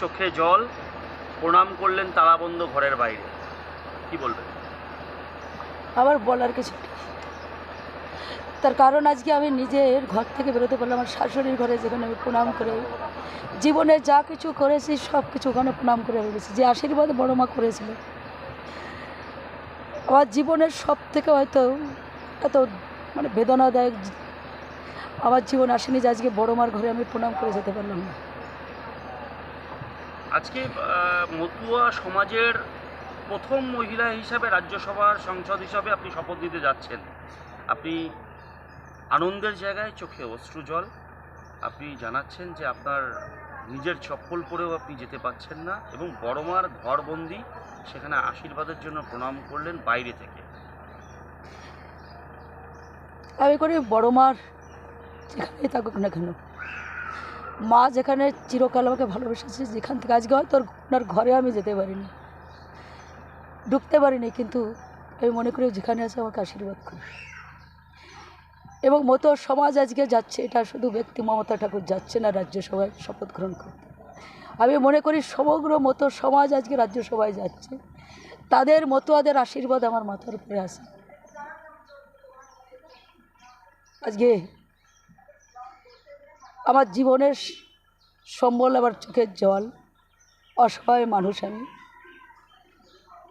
চোখে জল, প্রণাম করলেন তালাবন্ধ ঘরের বাইরে। কি বলবেন আমার বলার কিছু তার কারণ আজকে আমি নিজের ঘর থেকে বেরোতে পারলাম, আমার শাশুড়ির ঘরে যেখানে আমি প্রণাম করে, জীবনে যা কিছু করেছি, সব কিছু ওখানে প্রণাম করে গেছি যে আশীর্বাদ বড় মা করেছিল। আমার জীবনের সব থেকে হয়তো এত মানে বেদনাদায়ক, আমার জীবন আসেনি যে আজকে বড় মার ঘরে আমি প্রণাম করে যেতে পারলাম না। আজকে মতুয়া সমাজের প্রথম মহিলা হিসাবে রাজ্যসভার সংসদ হিসাবে আপনি শপথ নিতে যাচ্ছেন। আপনি আনন্দের জায়গায় চোখে অশ্রু জল। আপনি জানাচ্ছেন যে আপনার নিজের চপ্পল পরেও আপনি যেতে পাচ্ছেন না এবং বড়মার ঘরবন্দি সেখানে আশীর্বাদের জন্য প্রণাম করলেন বাইরে থেকে। আমি করি বড় মার যেখানেই থাকুক না কেন। মা যেখানে চিরকাল আমাকে ভালোবেসেছে, যেখান থেকে আজকে হয়তো ওনার ঘরে আমি যেতে পারিনি। ঢুকতে পারিনি, কিন্তু আমি মনে করি যেখানে আছে আমাকে আশীর্বাদ করে। এবং মতো সমাজ আজকে যাচ্ছে, এটা শুধু ব্যক্তি মমতা ঠাকুর যাচ্ছে না রাজ্যসভায় শপথ গ্রহণ করতে। আমি মনে করি সমগ্র মতো সমাজ আজকে রাজ্যসভায় যাচ্ছে। তাদের মতোয়াদের আশীর্বাদ আমার মাথার উপরে আছে। আজকে আমার জীবনের সম্বল আমার চোখের জল, অসহায় মানুষ আমি।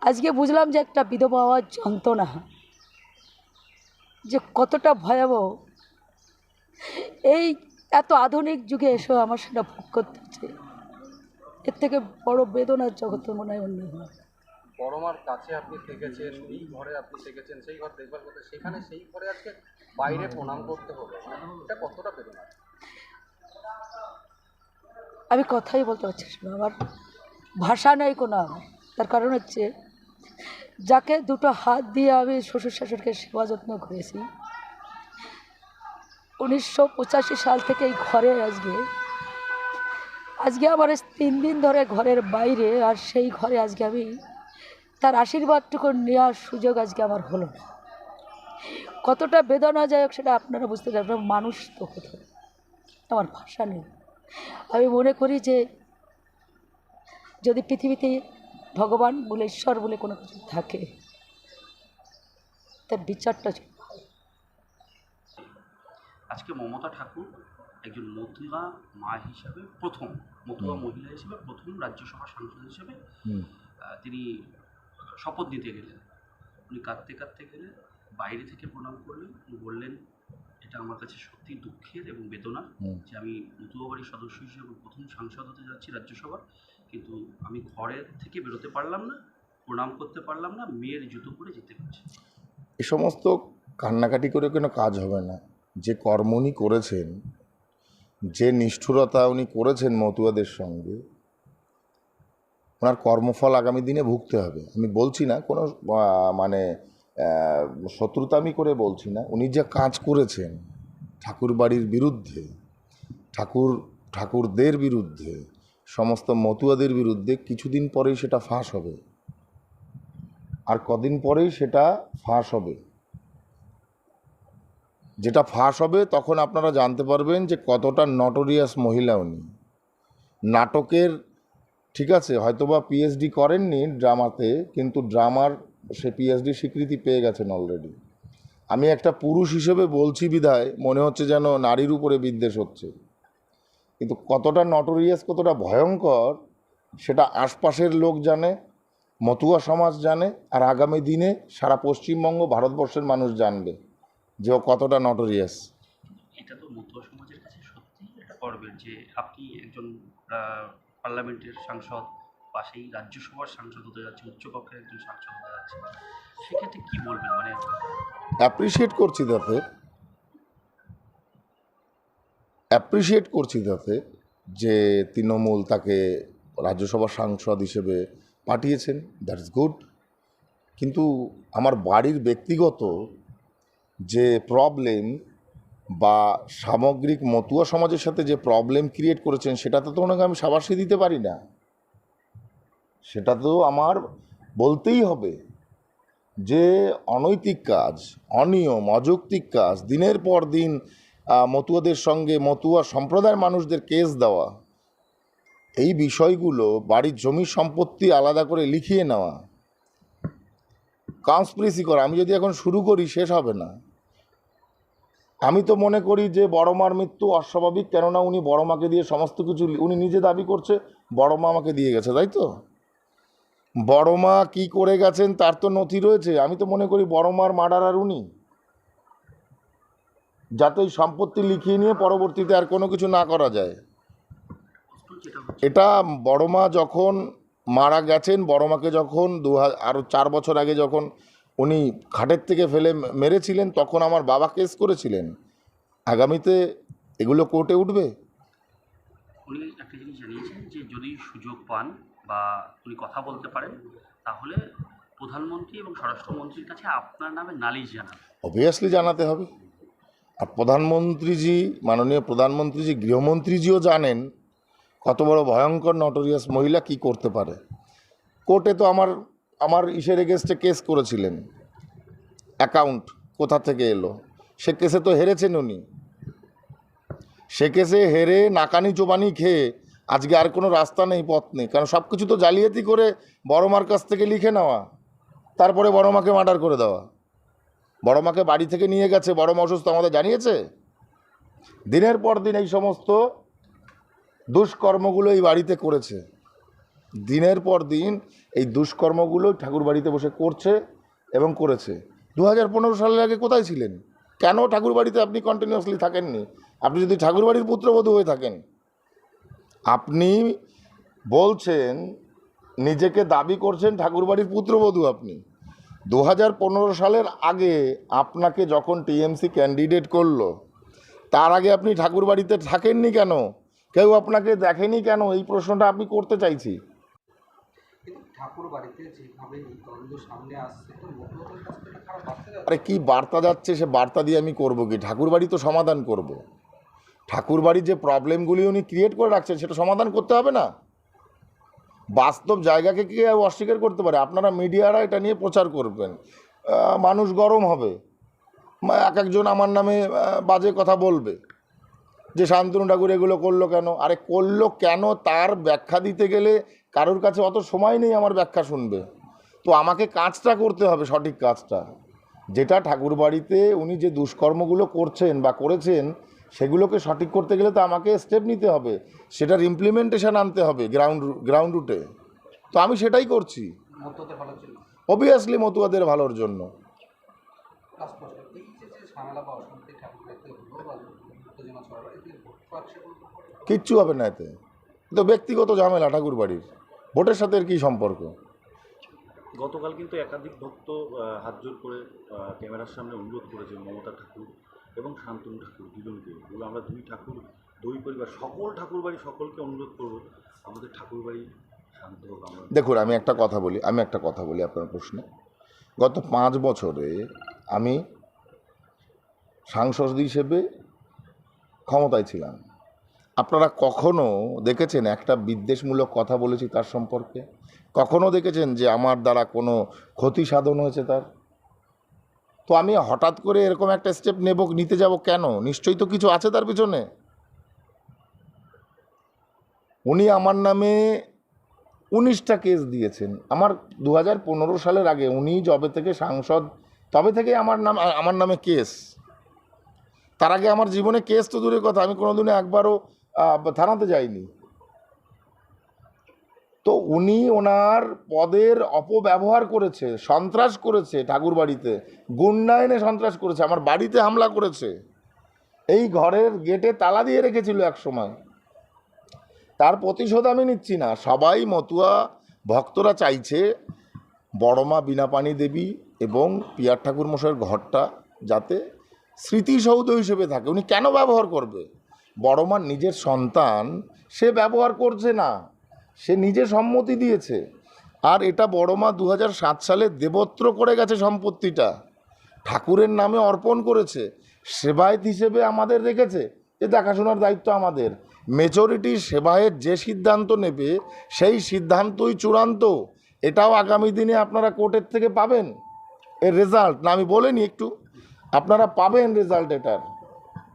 আজকে বুঝলাম যে একটা বিধবা হওয়ার যন্ত্রণা, যে কতটা ভয়াবহ। এই এত আধুনিক যুগে এসেও আমার সেটা ভোগ করতে হচ্ছে এর থেকে বড় বেদনার জগতে মনে হয় অন্য বড়মার কাছে আপনি সেই ঘর সেখানে সেই ঘরে আজকে বাইরে প্রণাম করতে হবে, এটা কতটা বেদনা আমি কথাই বলতে পারছি না, আমার ভাষা নেই কোনো আমার। তার কারণ হচ্ছে, যাকে দুটো হাত দিয়ে আমি শ্বশুর শাশুড়িকে সেবা যত্ন করেছি, উনিশশো পঁচাশি সাল থেকে এই ঘরে আজকে আজকে আমার তিন দিন ধরে ঘরের বাইরে, আর সেই ঘরে আজকে আমি তার আশীর্বাদটুকু নেওয়ার সুযোগ আজকে আমার হলো না। কতটা বেদনাদায়ক সেটা আপনারা বুঝতে পারবেন, মানুষ তো কোথাও আমার ভাষা নেই। আমি মনে করি যে যদি পৃথিবীতে ভগবান বলে ঈশ্বর বলে কোনো কিছু থাকে তার বিচারটা আজকে মমতা ঠাকুর একজন মতুয়া মা হিসাবে প্রথম মতুয়া মহিলা হিসেবে প্রথম রাজ্যসভা সাংসদ হিসেবে তিনি শপথ নিতে গেলেন। উনি কাঁদতে কাঁদতে গেলেন বাইরে থেকে প্রণাম করলেন বললেন এটা আমার কাছে সত্যি দুঃখের এবং বেদনার যে আমি মতুয়া বাড়ির সদস্য হিসেবে প্রথম সাংসদ হতে যাচ্ছি রাজ্যসভা কিন্তু আমি ঘরের থেকে বেরোতে পারলাম না প্রণাম করতে পারলাম না মেয়ের জুতো পরে যেতে পারছি এ সমস্ত কান্নাকাটি করে কোনো কাজ হবে না। যে কর্ম উনি করেছেন যে নিষ্ঠুরতা উনি করেছেন মতুয়াদের সঙ্গে ওনার কর্মফল আগামী দিনে ভুগতে হবে। আমি বলছি না কোনো মানে শত্রুতামি করে বলছি না। উনি যে কাজ করেছেন ঠাকুর বাড়ির বিরুদ্ধে, ঠাকুর, ঠাকুরদের বিরুদ্ধে, সমস্ত মতুয়াদের বিরুদ্ধে কিছুদিন পরেই সেটা ফাঁস হবে। আর কদিন পরেই সেটা ফাঁস হবে। যেটা ফাঁস হবে তখন আপনারা জানতে পারবেন যে কতটা নটোরিয়াস মহিলা উনি। নাটকের, ঠিক আছে, হয়তোবা পিএইচডি করেননি ড্রামাতে কিন্তু ড্রামার সে পিএইচডি স্বীকৃতি পেয়ে গেছেন অলরেডি আমি একটা পুরুষ হিসেবে বলছি বিধায়, মনে হচ্ছে যেন নারীর উপরে বিদ্বেষ হচ্ছে। কিন্তু কতটা নটোরিয়াস কতটা ভয়ঙ্কর, সেটা আশপাশের লোক জানে, মতুয়া সমাজ জানে, আর আগামী দিনে সারা পশ্চিমবঙ্গ, ভারতবর্ষের মানুষ জানবে যে ও কতটা নটোরিয়াস এটা তো মতুয়া সমাজের কাছে গর্বের যে আপনি একজন পার্লামেন্টের সাংসদ পাশেই রাজ্যসভার সাংসদ হতে যাচ্ছে, উচ্চকক্ষের একজন সাংসদ হতে যাচ্ছে। সেক্ষেত্রে কি বলবেন? মানে অ্যাপ্রিসিয়েট করছি তাতে। অ্যাপ্রিসিয়েট করছি তাতে যে তৃণমূল তাকে রাজ্যসভা সাংসদ হিসেবে পাঠিয়েছেন। দ্যাটস গুড কিন্তু আমার বাড়ির ব্যক্তিগত যে প্রবলেম বা সামগ্রিক মতুয়া সমাজের সাথে যে প্রবলেম ক্রিয়েট করেছেন, সেটাতে তো ওনাকে আমি সাবাসী দিতে পারি না। সেটা তো আমার বলতেই হবে যে অনৈতিক কাজ, অনিয়ম, অযৌক্তিক কাজ, দিনের পর দিন মতুয়াদের সঙ্গে মতুয়া সম্প্রদায়ের মানুষদের কেস দেওয়া, এই বিষয়গুলো বাড়ির জমি সম্পত্তি আলাদা করে লিখিয়ে নেওয়া কনস্পিরেসি করা, আমি যদি এখন শুরু করি শেষ হবে না। আমি তো মনে করি যে বড়মার মৃত্যু অস্বাভাবিক, কেননা উনি বড় মাকে দিয়ে সমস্ত কিছু, উনি নিজে দাবি করছে, বড় মা আমাকে দিয়ে গেছে, তাই তো? বড় মা কী করে গেছেন তার তো নথি রয়েছে। আমি তো মনে করি বড় মার মার্ডার আর উনি। যাতে ওই সম্পত্তি লিখিয়ে নিয়ে পরবর্তীতে আর কোনো কিছু না করা যায়। এটা বড় মা যখন মারা গেছেন, বড় মাকে যখন দু আরও চার বছর আগে যখন উনি খাটের থেকে ফেলে মেরেছিলেন, তখন আমার বাবা কেস করেছিলেন। আগামীতে এগুলো কোর্টে উঠবে। একটা জিনিস জানিয়েছেন যে যদি সুযোগ পান বা উনি কথা বলতে পারেন, তাহলে প্রধানমন্ত্রী এবং স্বরাষ্ট্রমন্ত্রীর কাছে আপনার নামে নালিশ জানান। অবভিয়াসলি জানাতে হবে। আর প্রধানমন্ত্রীজি, মাননীয় প্রধানমন্ত্রীজি, গৃহমন্ত্রীজিও জানেন কত বড় ভয়ঙ্কর নটোরিয়াস মহিলা কি করতে পারে। কোর্টে তো আমার আমার ইসের এগেনস্টে কেস করেছিলেন। অ্যাকাউন্ট কোথা থেকে এলো? সে কেসে তো হেরেছেন উনি। সে কেসে হেরে নাকানি চোবানি খেয়ে আজকে আর কোনো রাস্তা নেই, পথ নেই। কারণ সব কিছু তো জালিয়াতি করে বড় মার কাছ থেকে লিখে নেওয়া, তারপরে বড় মাকে মার্ডার করে দেওয়া। বড় মাকে বাড়ি থেকে নিয়ে গেছে বড় মা অসুস্থ, আমাদের জানিয়েছে? দিনের পর দিন এই সমস্ত দুষ্কর্মগুলো এই বাড়িতে করেছে। দিনের পর দিন এই দুষ্কর্মগুলো ঠাকুর বাড়িতে বসে করছে এবং করেছে। দু হাজার পনেরো সালের আগে কোথায় ছিলেন? কেন ঠাকুর বাড়িতে আপনি কন্টিনিউয়াসলি থাকেননি? আপনি যদি ঠাকুর বাড়ির পুত্রবধূ হয়ে থাকেন আপনি বলছেন নিজেকে দাবি করছেন ঠাকুরবাড়ির পুত্রবধূ আপনি। দু হাজার পনেরো সালের আগে আপনাকে যখন টিএমসি ক্যান্ডিডেট করল তার আগে আপনি ঠাকুরবাড়িতে থাকেননি কেন? কেউ আপনাকে দেখেনি কেন? এই প্রশ্নটা আপনি করতে চাইছি। আরে কি বার্তা যাচ্ছে সে বার্তা দিয়ে আমি করব কি? ঠাকুরবাড়ি তো সমাধান করব। ঠাকুরবাড়ির যে প্রবলেমগুলি উনি ক্রিয়েট করে রাখছেন, সেটা সমাধান করতে হবে না? বাস্তব জায়গাকে কি অস্বীকার করতে পারে? আপনারা মিডিয়ারা এটা নিয়ে প্রচার করবেন। মানুষ গরম হবে। এক একজন আমার নামে বাজে কথা বলবে। যে শান্তনু ঠাকুর এগুলো করল কেন? আরে, করল কেন? তার ব্যাখ্যা দিতে গেলে কারোর কাছে অত সময় নেই আমার ব্যাখ্যা শুনবে। তো আমাকে কাজটা করতে হবে, সঠিক কাজটা। যেটা ঠাকুরবাড়িতে উনি যে দুষ্কর্মগুলো করছেন বা করেছেন সেগুলোকে সঠিক করতে গেলে তো আমাকে স্টেপ নিতে হবে। সেটার ইমপ্লিমেন্টেশন আনতে হবে গ্রাউন্ড গ্রাউন্ড রুটে তো আমি সেটাই করছি। অবভিয়াসলি মতুয়াদের ভালোর জন্য। কিচ্ছু হবে না এতে। তো ব্যক্তিগত ঝামেলা ঠাকুর বাড়ির। ভোটের সাথে এর কী সম্পর্ক? গতকাল কিন্তু একাধিক ভক্ত হাত জোর করে ক্যামেরার সামনে অনুরোধ করেছে মমতা ঠাকুর। এবং শান্তনু ঠাকুর দুজনকে বলে আমরা দুই ঠাকুর, দুই পরিবার, সকল ঠাকুর বাড়ি সকলকে অনুরোধ করব আমাদের ঠাকুর বাড়ি শান্ত হোক দেখুন, আমি একটা কথা বলি, আমি একটা কথা বলি আপনার প্রশ্নে। গত পাঁচ বছরে আমি সাংসদ হিসেবে ক্ষমতায় ছিলাম। আপনারা কখনো দেখেছেন একটা বিদ্বেষমূলক কথা বলেছি তার সম্পর্কে? কখনো দেখেছেন যে আমার দ্বারা কোনো ক্ষতি সাধন হয়েছে তার? তো আমি হঠাৎ করে এরকম একটা স্টেপ নেব, নিতে যাব কেন? নিশ্চয়ই তো কিছু আছে তার পিছনে। উনি আমার নামে উনিশটা কেস দিয়েছেন। আমার দু হাজার পনেরো সালের আগে উনি যবে থেকে সাংসদ, তবে থেকে আমার নাম, আমার নামে কেস তার আগে আমার জীবনে কেস তো দূরের কথা, আমি কোনোদিনও একবারও থানাতে যাইনি। তো উনি ওনার পদের অপব্যবহার করেছে, সন্ত্রাস করেছে ঠাকুর ঠাকুরবাড়িতে গুন্ডায়নে সন্ত্রাস করেছে, আমার বাড়িতে হামলা করেছে। এই ঘরের গেটে তালা দিয়ে রেখেছিল এক সময়। তার প্রতিশোধ আমি নিচ্ছি না। সবাই মতুয়া ভক্তরা চাইছে বড়মা বীণাপাণি দেবী এবং পিয়ার ঠাকুর মশাইয়ের ঘরটা যাতে স্মৃতিসৌধ হিসেবে থাকে। উনি কেন ব্যবহার করবে? বড়মার নিজের সন্তান সে ব্যবহার করছে না। সে নিজে সম্মতি দিয়েছে। আর এটা বড়মা দু সাত সালে দেবত্র করে গেছে সম্পত্তিটা। ঠাকুরের নামে অর্পণ করেছে। সেবায়ত হিসেবে আমাদের রেখেছে। এ দেখাশোনার দায়িত্ব আমাদের। মেজরিটি সেবায়ের যে সিদ্ধান্ত নেবে, সেই সিদ্ধান্তই চূড়ান্ত। এটাও আগামী দিনে আপনারা কোর্টের থেকে পাবেন। এর রেজাল্ট, না, আমি বলিনি একটু। আপনারা পাবেন রেজাল্ট এটার।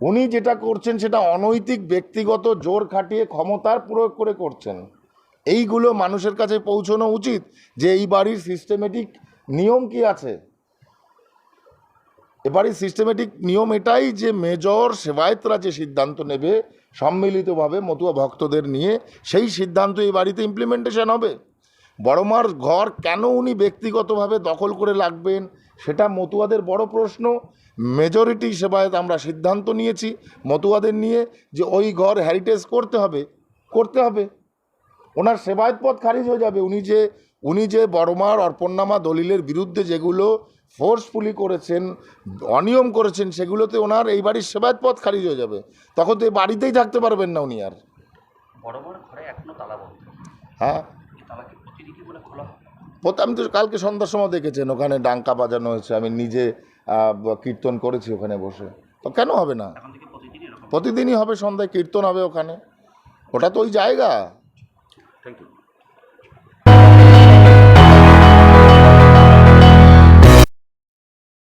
উনি যেটা করছেন সেটা অনৈতিক, ব্যক্তিগত জোর খাটিয়ে ক্ষমতার প্রয়োগ করে করছেন। এইগুলো মানুষের কাছে পৌঁছানো উচিত যে এই বাড়ির সিস্টেমেটিক নিয়ম কি আছে? এবারে সিস্টেমেটিক নিয়ম এটাই যে মেজর সেবায়তরা যে সিদ্ধান্ত নেবে সম্মিলিতভাবে মতুয়া ভক্তদের নিয়ে, সেই সিদ্ধান্ত এই বাড়িতে ইমপ্লিমেন্টেশন হবে। বড়মার ঘর কেন উনি ব্যক্তিগতভাবে দখল করে লাগবেন সেটা মতুয়াদের বড় প্রশ্ন। মেজরিটি সেবায়ত আমরা সিদ্ধান্ত নিয়েছি মতুয়াদের নিয়ে যে ওই ঘর হ্যারিটেজ করতে হবে করতে হবে। ওনার সেবায়ত পদ খারিজ হয়ে যাবে। উনি যে উনি যে বড়মার অর্পণনামা দলিলের বিরুদ্ধে যেগুলো ফোর্সফুলি করেছেন অনিয়ম করেছেন সেগুলোতে ওনার এই বাড়ির সেবায়ত পদ খারিজ হয়ে যাবে। তখন তো এই বাড়িতেই থাকতে পারবেন না উনি আর। হ্যাঁ। আমি তো কালকে সন্ধ্যার সময় দেখেছেন ওখানে ডাঙ্কা বাজানো হয়েছে। আমি নিজে কীর্তন করেছি ওখানে বসে। তো কেন হবে না? প্রতিদিনই হবে সন্ধ্যায় কীর্তন হবে ওখানে। ওটা তো ওই জায়গা। Thank you.